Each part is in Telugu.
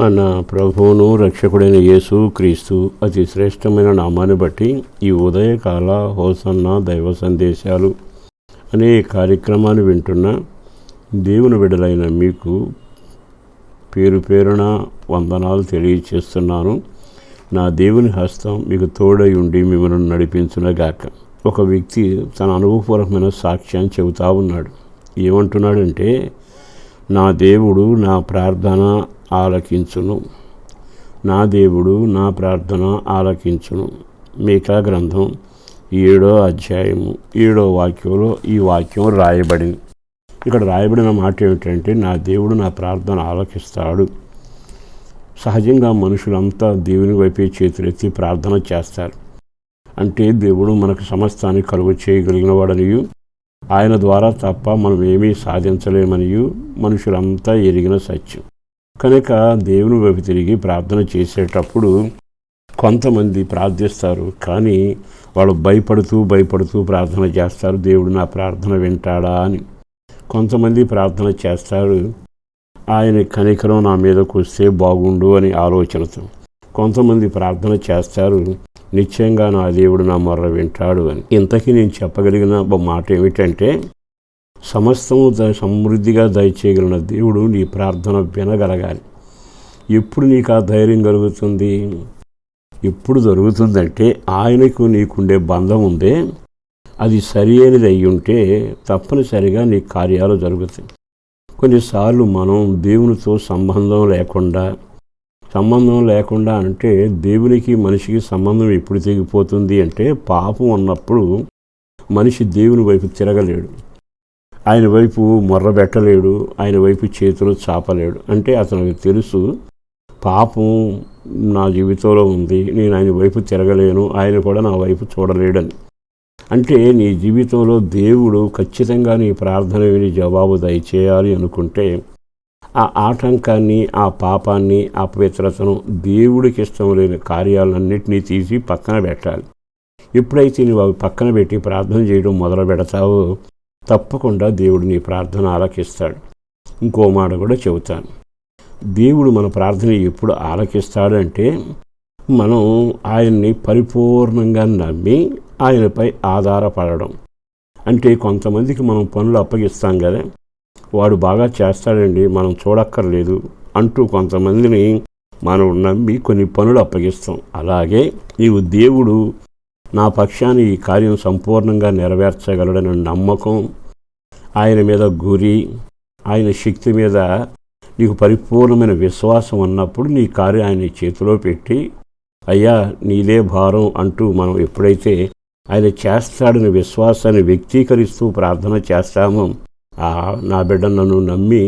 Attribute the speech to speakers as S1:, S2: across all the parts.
S1: మన ప్రభువును రక్షకుడైన యేసు క్రీస్తు అతి శ్రేష్టమైన నామాన్ని బట్టి ఈ ఉదయకాల హోసన్న దైవ సందేశాలు అనే కార్యక్రమాన్ని వింటున్న దేవుని విడలైన మీకు పేరు పేరున వందనాలు తెలియచేస్తున్నాను. నా దేవుని హస్తం మీకు తోడై ఉండి మిమ్మల్ని నడిపించునగాక. ఒక వ్యక్తి తన అనుభవపూర్వకమైన సాక్ష్యాన్ని చెబుతా ఉన్నాడు. ఏమంటున్నాడంటే నా దేవుడు నా ప్రార్థన ఆలకించును. నా దేవుడు నా ప్రార్థన ఆలకించును. మీకా గ్రంథం ఏడో అధ్యాయము ఏడో వాక్యంలో ఈ వాక్యం రాయబడింది. ఇక్కడ రాయబడిన మాట ఏమిటంటే నా దేవుడు నా ప్రార్థన ఆలకిస్తాడు. సహజంగా మనుషులంతా దేవుని వైపే చేతులెత్తి ప్రార్థన చేస్తారు. అంటే దేవుడు మనకు సమస్తాన్ని కలుగు చేయగలిగినవాడనియు ఆయన ద్వారా తప్ప మనం ఏమీ సాధించలేమనియు మనుషులంతా ఎరిగిన సత్యం. కనుక దేవుని వైపు తిరిగి ప్రార్థన చేసేటప్పుడు కొంతమంది ప్రార్థిస్తారు కానీ వాళ్ళు భయపడుతూ భయపడుతూ ప్రార్థన చేస్తారు దేవుడు నా ప్రార్థన వింటాడా అని. కొంతమంది ప్రార్థన చేస్తారు ఆయన కనికరం నా మీదకు వస్తే బాగుండు అని ఆలోచనతో. కొంతమంది ప్రార్థన చేస్తారు నిశ్చయంగా నా దేవుడు నా మొర్ర వింటాడు అని. ఇంతకీ నేను చెప్పగలిగిన ఒక మాట ఏమిటంటే సమస్తము ద- సమృద్ధిగా దయచేయగలిగిన దేవుడు నీ ప్రార్థన వినగలగాలి. ఎప్పుడు నీకు ఆ ధైర్యం కలుగుతుంది? ఎప్పుడు జరుగుతుందంటే ఆయనకు నీకుండే బంధం ఉందే అది సరి అయినది అయి ఉంటే తప్పనిసరిగా నీ కార్యాలు జరుగుతాయి. కొన్నిసార్లు మనం దేవునితో సంబంధం లేకుండా సంబంధం లేకుండా అంటే దేవునికి మనిషికి సంబంధం ఎప్పుడు తెగిపోతుంది అంటే పాపం ఉన్నప్పుడు మనిషి దేవుని వైపు తిరగలేడు. ఆయన వైపు మొర్రబెట్టలేడు ఆయన వైపు చేతులు చాపలేడు. అంటే అతనికి తెలుసు పాపం నా జీవితంలో ఉంది నేను ఆయన వైపు తిరగలేను ఆయన కూడా నా వైపు చూడలేడని. అంటే నీ జీవితంలో దేవుడు ఖచ్చితంగా నీ ప్రార్థన విని జవాబు దయచేయాలి అనుకుంటే ఆ ఆటంకాన్ని ఆ పాపాన్ని ఆ పవిత్రతను దేవుడికి ఇష్టం లేని కార్యాలన్నింటినీ తీసి పక్కన పెట్టాలి. ఎప్పుడైతే నువ్వు అవి పక్కన పెట్టి ప్రార్థన చేయడం మొదలు పెడతావో తప్పకుండా దేవుడు నీ ప్రార్థన ఆలకిస్తాడు. ఇంకో మాట కూడా చెబుతాను. దేవుడు మన ప్రార్థన ఎప్పుడు ఆలకిస్తాడంటే మనం ఆయన్ని పరిపూర్ణంగా నమ్మి ఆయనపై ఆధారపడడం. అంటే కొంతమందికి మనం పనులు అప్పగిస్తాం కదా వాడు బాగా చేస్తాడండి మనం చూడక్కర్లేదు అంటూ కొంతమందిని మనం నమ్మి కొన్ని పనులు అప్పగిస్తాం. అలాగే నీవు దేవుడు నా పక్షాన్ని ఈ కార్యం సంపూర్ణంగా నెరవేర్చగలడని నమ్మకం ఆయన మీద గురి ఆయన శక్తి మీద నీకు పరిపూర్ణమైన విశ్వాసం ఉన్నప్పుడు నీ కార్యం ఆయన చేతిలో పెట్టి అయ్యా నీదే భారం అంటూ మనం ఎప్పుడైతే ఆయన చేస్తాడని విశ్వాసాన్ని వ్యక్తీకరిస్తూ ప్రార్థన చేస్తామో ఆ నా బిడ్డ నన్ను నమ్మి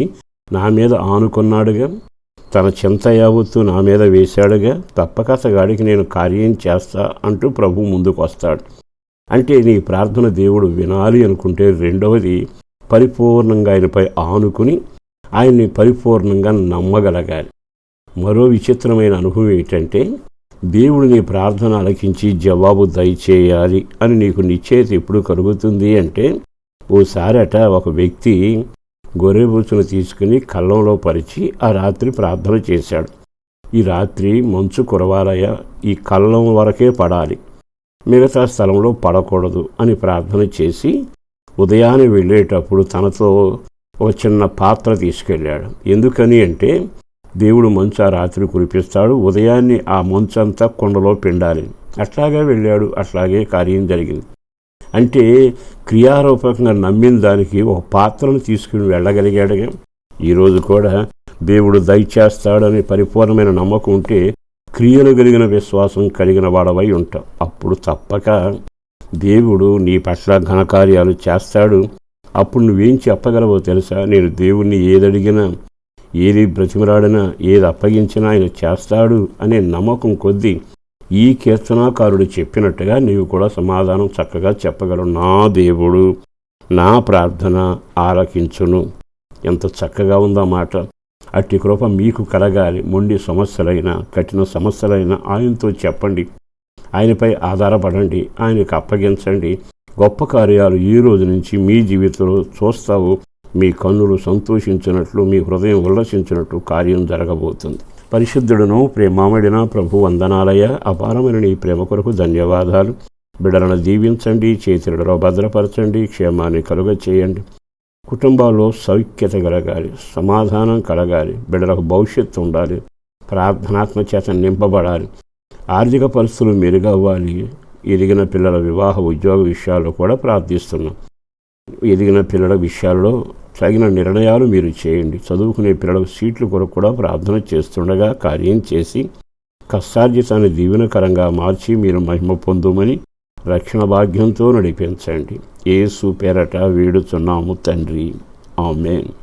S1: నా మీద ఆనుకున్నాడుగా తన చింత యావత్తు నా మీద వేశాడుగా తప్పక అతగాడికి నేను కార్యం చేస్తా అంటూ ప్రభు ముందుకు వస్తాడు అంటే నీ ప్రార్థన దేవుడు వినాలి అనుకుంటే రెండవది పరిపూర్ణంగా ఆయనపై ఆనుకుని ఆయన్ని పరిపూర్ణంగా నమ్మగలగాలి. మరో విచిత్రమైన అనుభవం ఏంటంటే దేవుడు నీ ప్రార్థన అలకించి జవాబు దయచేయాలి అని నీకు నిశ్చయిత ఎప్పుడు కలుగుతుంది అంటే ఓసారట ఒక వ్యక్తి గొర్రెబూచును తీసుకుని కళ్ళంలో పరిచి ఆ రాత్రి ప్రార్థన చేశాడు. ఈ రాత్రి మంచు కురవాలయ ఈ కళ్ళం వరకే పడాలి. మిగతా స్థలంలో పడకూడదు అని ప్రార్థన చేసి ఉదయాన్నే వెళ్ళేటప్పుడు తనతో ఒక చిన్న పాత్ర తీసుకెళ్ళాడు. ఎందుకని అంటే దేవుడు మంచు ఆ రాత్రి కురిపిస్తాడు ఉదయాన్నే ఆ మంచు అంతా కొండలో పిండాలి. అట్లాగే వెళ్ళాడు అట్లాగే కార్యం జరిగింది. అంటే క్రియారూపకంగా నమ్మిన దానికి ఒక పాత్రను తీసుకుని వెళ్ళగలిగాడుగా ఈరోజు కూడా దేవుడు దయచేస్తాడని పరిపూర్ణమైన నమ్మకం ఉంటే క్రియలు కలిగిన విశ్వాసం కలిగిన వాడవై ఉంటాం. అప్పుడు తప్పక దేవుడు నీ పట్ల ఘనకార్యాలు చేస్తాడు. అప్పుడు నువ్వేం చెప్పగలవో తెలుసా? నేను దేవుణ్ణి ఏదడిగినా ఏది బ్రతిమరాడినా ఏది అప్పగించినా ఆయన చేస్తాడు అనే నమ్మకం కొద్దీ ఈ కీర్తనాకారుడు చెప్పినట్టుగా నీవు కూడా సమాధానం చక్కగా చెప్పగలవు. నా దేవుడు నా ప్రార్థన ఆలకించును. ఎంత చక్కగా ఉందా మాట. అట్టి కృప మీకు కలగాలి. మొండి సమస్యలైనా కఠిన సమస్యలైనా ఆయనతో చెప్పండి. ఆయనపై ఆధారపడండి ఆయనకు అప్పగించండి. గొప్ప కార్యాలు ఈ రోజు నుంచి మీ జీవితంలో చూస్తావు. మీ కన్నులు సంతోషించినట్లు మీ హృదయం ఉల్లసించినట్లు కార్యం జరగబోతుంది. పరిశుద్ధుడును ప్రేమామడిన ప్రభు వందనాలయ అపారమైన నీ ప్రేమ కొరకు ధన్యవాదాలు. బిడలను దీవించండి చేతులలో భద్రపరచండి క్షేమాన్ని కలుగ చేయండి కుటుంబాల్లో సౌఖ్యత కలగాలి సమాధానం కలగాలి బిడలకు భవిష్యత్తు ఉండాలి. ప్రార్థనాత్మ చేత నింపబడాలి. ఆర్థిక పరిస్థితులు మెరుగవ్వాలి. ఎదిగిన పిల్లల వివాహ ఉద్యోగ విషయాల్లో కూడా ప్రార్థిస్తున్నాం. ఎదిగిన పిల్లల విషయాల్లో తగిన నిర్ణయాలు మీరు చేయండి. చదువుకునే పిల్లలకు సీట్లు కొరకు కూడా ప్రార్థన చేస్తుండగా కార్యం చేసి కష్టార్జితాన్ని దీవెనకరంగా మార్చి మీరు మహిమ పొందుమని రక్షణ భాగ్యంతో నడిపించండి. ఏసు పేరట వీడుతున్నాము తండ్రి. ఆమెన్.